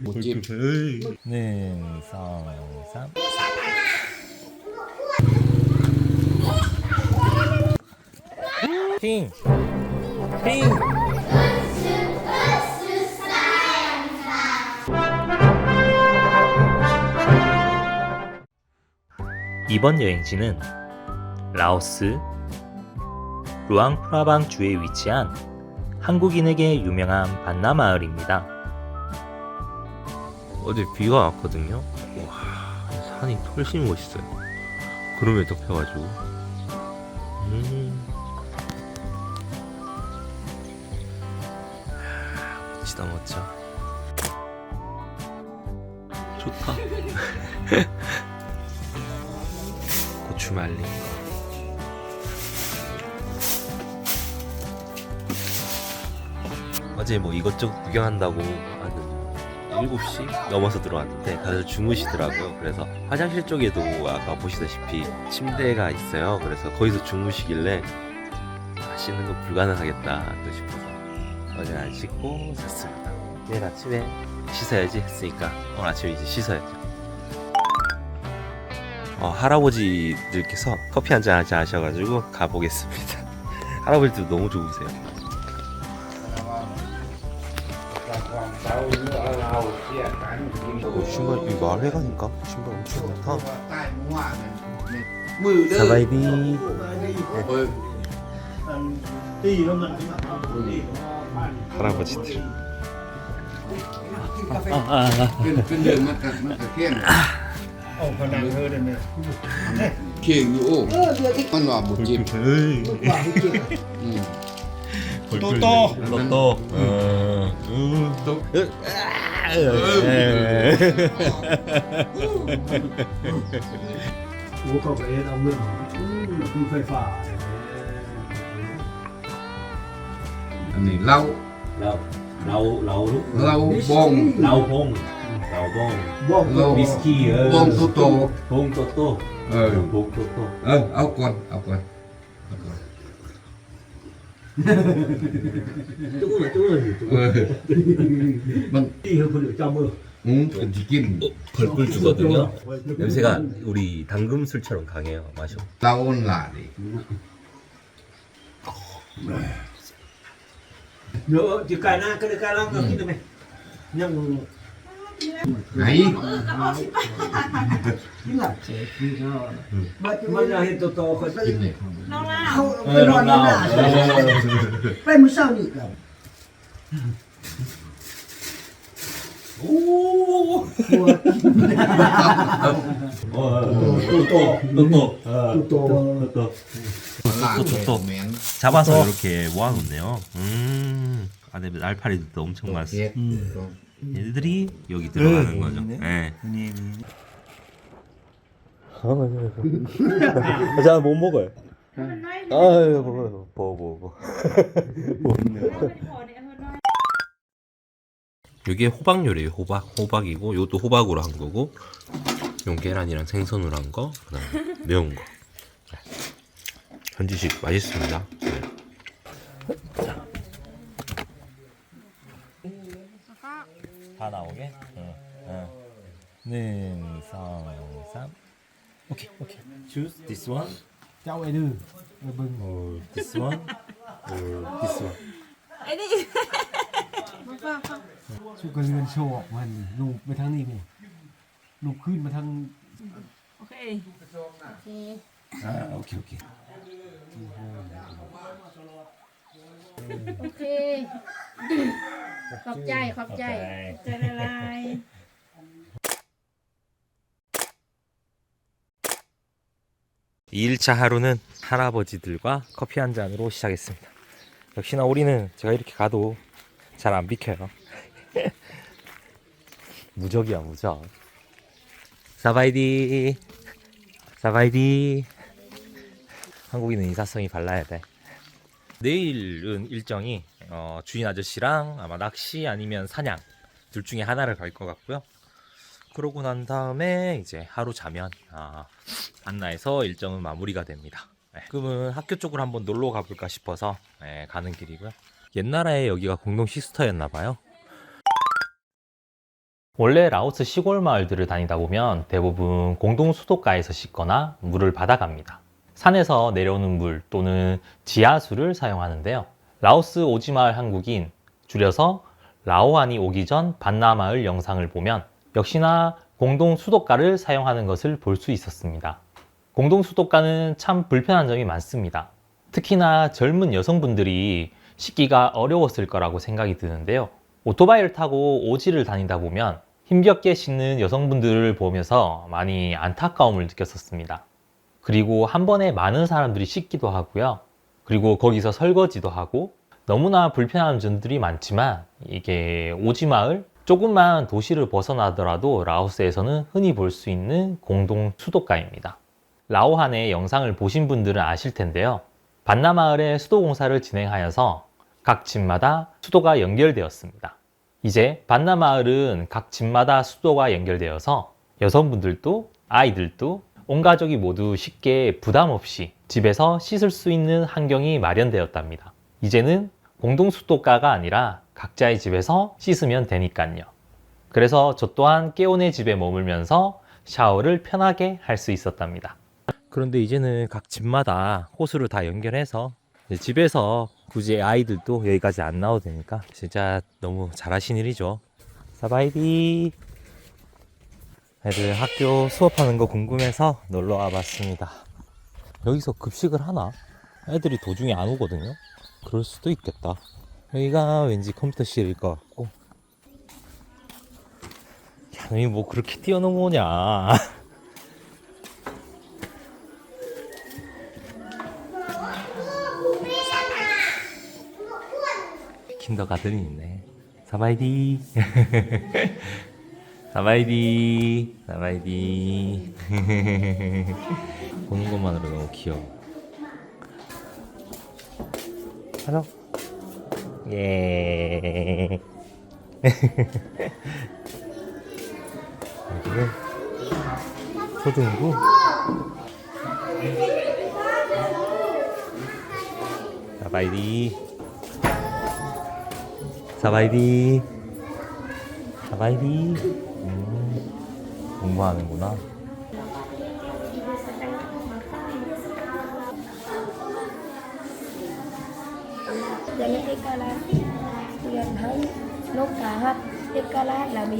못집 네, 성, 삼. 핑, 핑. 이번 여행지는 라오스 루앙프라방 주에 위치한 한국인에게 유명한 반나 마을입니다. 어제 비가 왔거든요. 와 산이 훨씬 멋있어요. 구름에 덮여가지고. 음. 하, 멋지다 멋져. 좋다. 고추 말린 거. 어제 뭐 이것저것 구경한다고 한 7시 넘어서 들어왔는데 다들 주무시더라고요. 그래서 화장실 쪽에도 아까 보시다시피 침대가 있어요. 그래서 거기서 주무시길래 아, 씻는 거 불가능하겠다 또 싶어서 어제 안 씻고 잤습니다. 내일 아침에 씻어야지 했으니까 오늘 아침에 이제 씻어야죠. 어, 할아버지들께서 커피 한 잔 하자 하셔가지고 가보겠습니다. 할아버지도 너무 좋으세요. 어, 신발 이 마을회관인가? 신발 엄청 많다. 사바이비. 할아버지들. 또또 또또 어. หัวก็ไปเอาเรื่องอืมคือไฟฟ้าเนี่ย อันนี้เหล้า เราเราเรา เหล้าบง เราพงเราพง บอก เหล้า วิสกี้เออบ งโตโต พงโตโต้ เออ พงโตโต้ เออเอาก่อนเอาก่อนเอาก่อน 조금만 조금만 막 이거 걸려 응? 느낌 벌꿀 주거든요. 냄새가 우리 당금술처럼 강해요. 맛이. 나온 날이. 너 지금 까나 그래 까나 가 기름에 그냥 뭐, 뭐. น้าก็ได้ไก่ล่างก็กินได้ไหมยัง ไหน ยิ่งหลับเสียคือก็มันจะเห็นโตๆคน กินเนี่ย เขา เอ ไป อน อน เรา นี่นะไปมื้อเช้านี่ครับ โอ้โอ้โตโตโตเออ โต โต หลา 또, 또, 또. แมน 잡아서 이렇게 모아놓네요. 음. 안에 알파리도 엄청 เฮ็ 많습니다. ด 얘들이 여기 들어가는 거죠. 네. 자, 못 먹어요. 아유, 먹어요. 먹어, 먹어. 이게 호박 요리예요. 호박. 호박이고 이것도 호박으로 한 거고 용 계란이랑 생선으로 한 거. 그다음에 매운 거. 네. 현지식 맛있습니다. 네. เคอ่าอ่าหนึ่งสองสามโอเคโอเค choose this one เจ้าไอ้ดื้ไอ้บึง or this one or this one ไอ้นี่ ชุกกระเรือนโชว์ออกมันลูกไปทางนี้นี่ลูกขึ้นมาทางโอเค โอเค อ่าโอเคโอเค ที่ห้า ขอบใจ ขอบใจ ใจละลาย 2 1차 하루는 할아버지들과 커피 한 잔으로 시작했습니다. 역시나 우리는 제가 이렇게 가도 잘 안 비켜요. 무적이야, 무적. 사바이디. 사바이디. 한국인은 인사성이 발라야 돼. 내일은 일정이 어, 주인 아저씨랑 아마 낚시 아니면 사냥 둘 중에 하나를 갈 것 같고요. 그러고 난 다음에 이제 하루 자면 아, 안나에서 일정은 마무리가 됩니다. 네, 그러면 학교 쪽으로 한번 놀러 가볼까 싶어서 네, 가는 길이고요. 옛날에 여기가 공동 시스터였나 봐요. 원래 라오스 시골 마을들을 다니다 보면 대부분 공동 수도가에서 씻거나 물을 받아갑니다. 산에서 내려오는 물 또는 지하수를 사용하는데요. 라오스 오지마을 한국인, 줄여서 라오안이 오기 전 반나마을 영상을 보면 역시나 공동 수도가를 사용하는 것을 볼 수 있었습니다. 공동 수도가는 참 불편한 점이 많습니다. 특히나 젊은 여성분들이 씻기가 어려웠을 거라고 생각이 드는데요. 오토바이를 타고 오지를 다니다 보면 힘겹게 씻는 여성분들을 보면서 많이 안타까움을 느꼈었습니다. 그리고 한 번에 많은 사람들이 씻기도 하고요. 그리고 거기서 설거지도 하고 너무나 불편한 점들이 많지만 이게 오지마을 조금만 도시를 벗어나더라도 라오스에서는 흔히 볼 수 있는 공동 수도가입니다. 라오한의 영상을 보신 분들은 아실 텐데요. 반나마을에 수도 공사를 진행하여서 각 집마다 수도가 연결되었습니다. 이제 반나마을은 각 집마다 수도가 연결되어서 여성분들도 아이들도 온 가족이 모두 쉽게 부담 없이 집에서 씻을 수 있는 환경이 마련되었답니다. 이제는 공동 수도가가 아니라 각자의 집에서 씻으면 되니까요. 그래서 저 또한 깨온의 집에 머물면서 샤워를 편하게 할 수 있었답니다. 그런데 이제는 각 집마다 호수를 다 연결해서 집에서 굳이 아이들도 여기까지 안 나와도 되니까 진짜 너무 잘하신 일이죠. 사바이디. 애들 학교 수업하는 거 궁금해서 놀러 와봤습니다. 여기서 급식을 하나? 애들이 도중에 안 오거든요. 그럴 수도 있겠다. 여기가 왠지 컴퓨터실일 것 같고. 야, 너희 뭐 그렇게 뛰어넘어오냐. 킨더가든이 있네. 사바이디. 사바이디. 사바이디. 보는 것만으로 너무 귀여워. 하나. 예. 여기는 초등부. 사바이디. 사바이디. 사바이디. 음, 공부하는구나.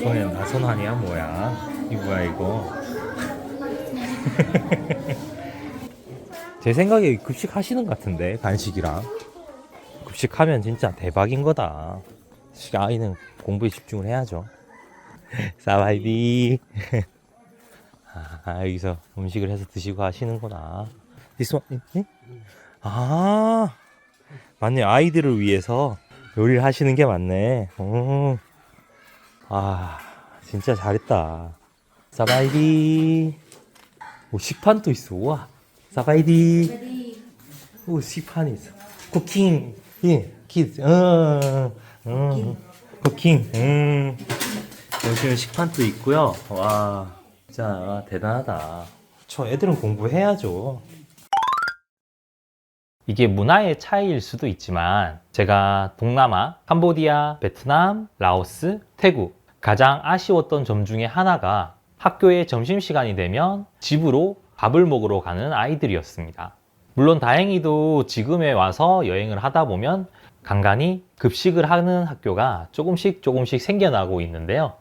소년 나선환이야 뭐야? 이 뭐야 이거? 제 생각에 급식 하시는 것 같은데 간식이랑 급식하면 진짜 대박인 거다. 아이는 공부에 집중을 해야죠. 사바이비. 아 여기서 음식을 해서 드시고 하시는구나. 응? 아 맞네. 아이들을 위해서 요리를 하시는 게 맞네. 오. 아 진짜 잘했다. 사바이디. 오 식판도 있어. 와. 사바이디. 오 식판이 있어. 쿠킹. 예 키즈 어, 어, 쿠킹. 음 여기는 식판도 있고요 와 진짜 대단하다 저 애들은 공부해야죠 이게 문화의 차이일 수도 있지만 제가 동남아, 캄보디아, 베트남, 라오스, 태국 가장 아쉬웠던 점 중에 하나가 학교의 점심시간이 되면 집으로 밥을 먹으러 가는 아이들이었습니다. 물론 다행히도 지금에 와서 여행을 하다 보면 간간히 급식을 하는 학교가 조금씩 조금씩 생겨나고 있는데요.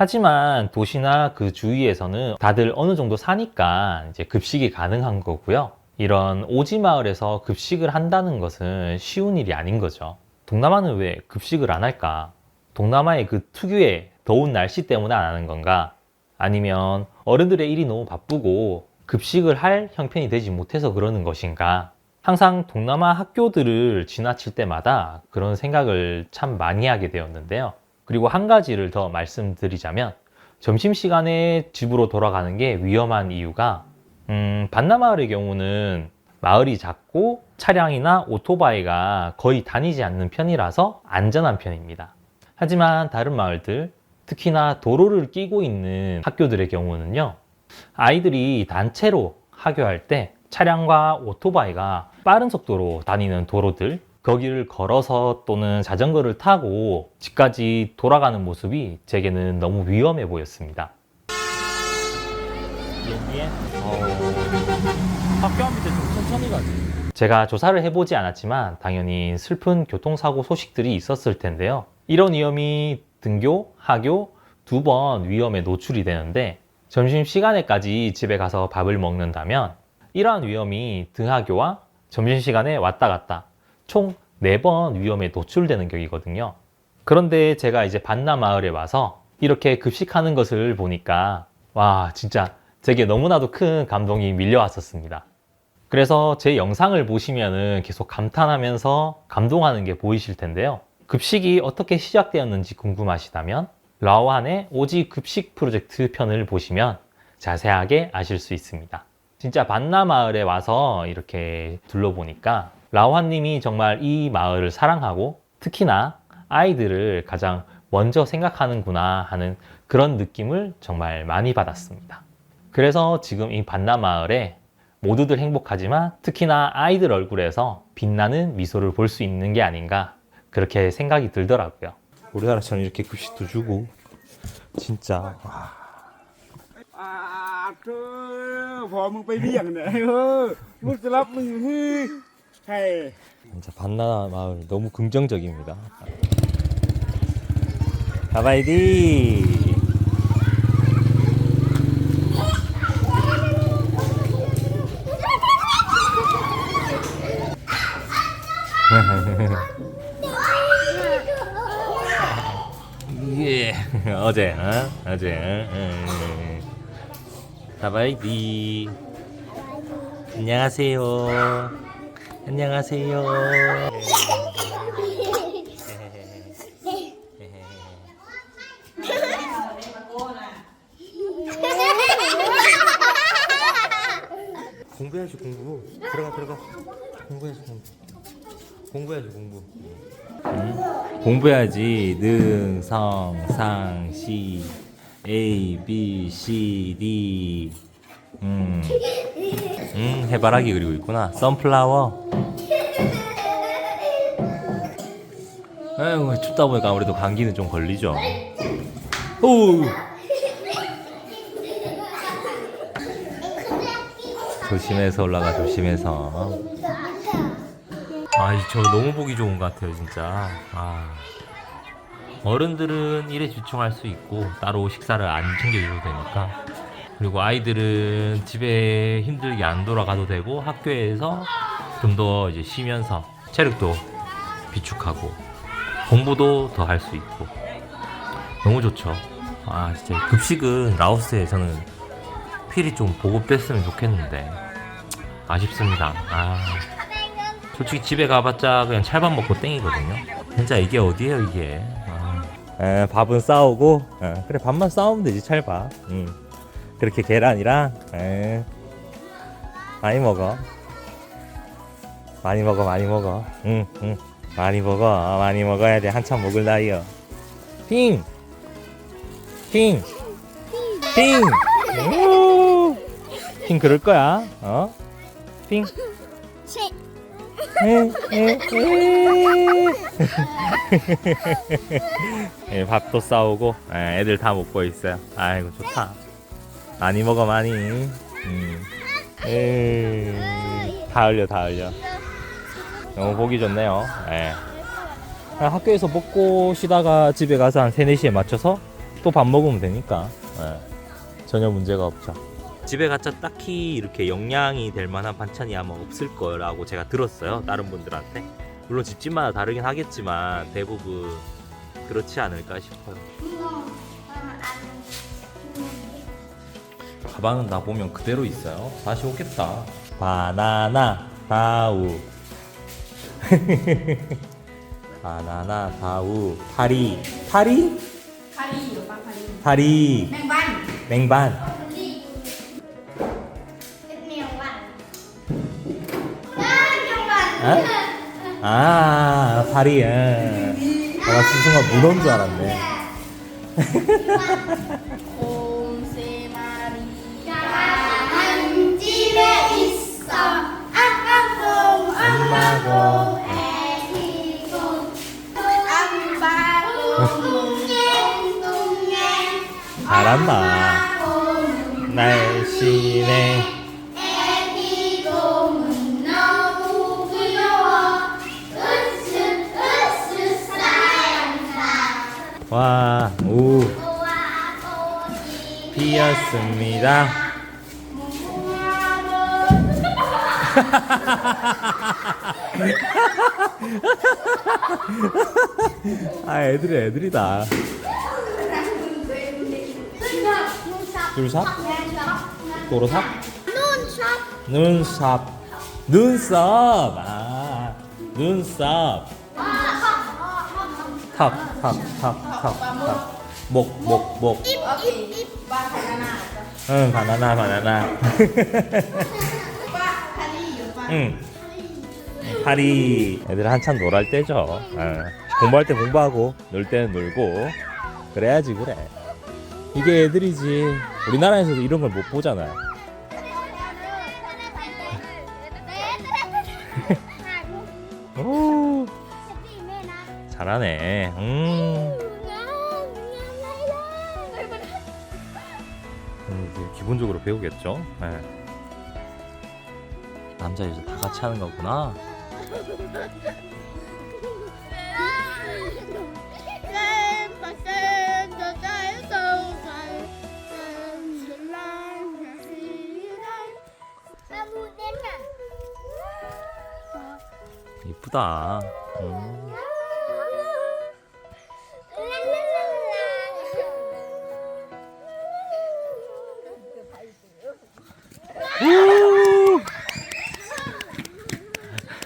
하지만 도시나 그 주위에서는 다들 어느 정도 사니까 이제 급식이 가능한 거고요. 이런 오지 마을에서 급식을 한다는 것은 쉬운 일이 아닌 거죠. 동남아는 왜 급식을 안 할까? 동남아의 그 특유의 더운 날씨 때문에 안 하는 건가? 아니면 어른들의 일이 너무 바쁘고 급식을 할 형편이 되지 못해서 그러는 것인가? 항상 동남아 학교들을 지나칠 때마다 그런 생각을 참 많이 하게 되었는데요. 그리고 한 가지를 더 말씀드리자면 점심시간에 집으로 돌아가는 게 위험한 이유가 음, 반나마을의 경우는 마을이 작고 차량이나 오토바이가 거의 다니지 않는 편이라서 안전한 편입니다. 하지만 다른 마을들, 특히나 도로를 끼고 있는 학교들의 경우는요, 아이들이 단체로 하교할 때 차량과 오토바이가 빠른 속도로 다니는 도로들, 거기를 걸어서 또는 자전거를 타고 집까지 돌아가는 모습이 제게는 너무 위험해 보였습니다. 학교 앞 밑에 좀 천천히 가지. 제가 조사를 해보지 않았지만 당연히 슬픈 교통사고 소식들이 있었을 텐데요. 이런 위험이 등교, 하교 두 번 위험에 노출이 되는데 점심시간에까지 집에 가서 밥을 먹는다면 이러한 위험이 등하교와 점심시간에 왔다 갔다 총네번 위험에 노출되는 격이거든요. 그런데 제가 이제 반나 마을에 와서 이렇게 급식하는 것을 보니까 와 진짜 제게 너무나도 큰 감동이 밀려왔었습니다. 그래서 제 영상을 보시면은 계속 감탄하면서 감동하는 게 보이실 텐데요. 급식이 어떻게 시작되었는지 궁금하시다면 라오한의 오지 급식 프로젝트 편을 보시면 자세하게 아실 수 있습니다. 진짜 반나 마을에 와서 이렇게 둘러보니까 라오한님이 정말 이 마을을 사랑하고 특히나 아이들을 가장 먼저 생각하는구나 하는 그런 느낌을 정말 많이 받았습니다. 그래서 지금 이 반나마을에 모두들 행복하지만 특히나 아이들 얼굴에서 빛나는 미소를 볼 수 있는 게 아닌가 그렇게 생각이 들더라고요. 우리나라처럼 이렇게 급식도 주고 진짜 와. 아, 그, 범벅 빨리 양네. 물질 아픈 8. 진짜 반나 마을 너무 긍정적입니다. 가바이디. 예 어제 어? 어제 어, 어. 가바이디 안녕하세요. 안녕하세요. 공부해야지 공부. 들어가 들어가. 공부해야지 공부. 공부해야지 공부. 공부해야지. 능 성 상 시. A B C D. 음, 음 해바라기 그리고 있구나. 선플라워 아이고 춥다 보니까 아무래도 감기는 좀 걸리죠. 오! 조심해서 올라가 조심해서. 아이 저 너무 보기 좋은 것 같아요 진짜. 아. 어른들은 일에 집중할 수 있고 따로 식사를 안 챙겨줘도 되니까 그리고 아이들은 집에 힘들게 안 돌아가도 되고 학교에서 좀 더 이제 쉬면서 체력도 비축하고 공부도 더 할 수 있고 너무 좋죠 아 진짜 급식은 라오스에 저는 필히 좀 보급됐으면 좋겠는데 아쉽습니다 아 솔직히 집에 가봤자 그냥 찰밥 먹고 땡이거든요. 진짜 이게 어디예요 이게? 아. 에, 밥은 싸우고 에, 그래 밥만 싸우면 되지 찰밥. 음. 그렇게 계란이랑 에, 많이 먹어. 많이 먹어 많이 먹어. 응 응. 많이 먹어 많이 먹어야 돼 한참 먹을 나이여. 핑. 핑. 핑. 우. 핑 그럴 거야. 어? 핑. 예, 밥도 싸우고 예, 애들 다 먹고 있어요. 아이고 좋다. 많이 먹어 많이. 음. 에이, 다 흘려 다 흘려. 너무 보기 좋네요. 예. 학교에서 먹고 쉬다가 집에 가서 한 3, 4시에 맞춰서 또 밥 먹으면 되니까 예. 전혀 문제가 없죠. 집에 가짜 딱히 이렇게 영양이 될 만한 반찬이 아마 없을 거라고 제가 들었어요. 다른 분들한테. 물론 집집마다 다르긴 하겠지만 대부분 그렇지 않을까 싶어요. 가방은 나 보면 그대로 있어요. 다시 오겠다. 바나나 다우. 바나나 다우. 파리. 파리? 파리, 파리. 맹반. 맹반. 어? 아, 파리. 아, 나 순간 문어인 줄 알았네. 안방송 날씬해 애기곰은 너무 귀여워 으스 으스 사랑사 와, 우, 피었습니다. 아, 애들이 애들이다. 줄삽? 도로삽? 눈썹. 눈썹. 아, 눈썹. 탑, 탑, 탑, 탑, 탑. 목, 목, 목. 응, 바나나, 바나나. 응. 파리. 애들 한참 놀할 때죠. 어. 공부할 때 공부하고, 놀 때는 놀고. 그래야지, 그래. 이게 애들이지. 우리나라에서도 이런 걸 못 보잖아요. 오, 잘하네. 음. 음, 이제 기본적으로 배우겠죠. 네. 남자 여자 다 같이 하는 거구나. 이쁘다.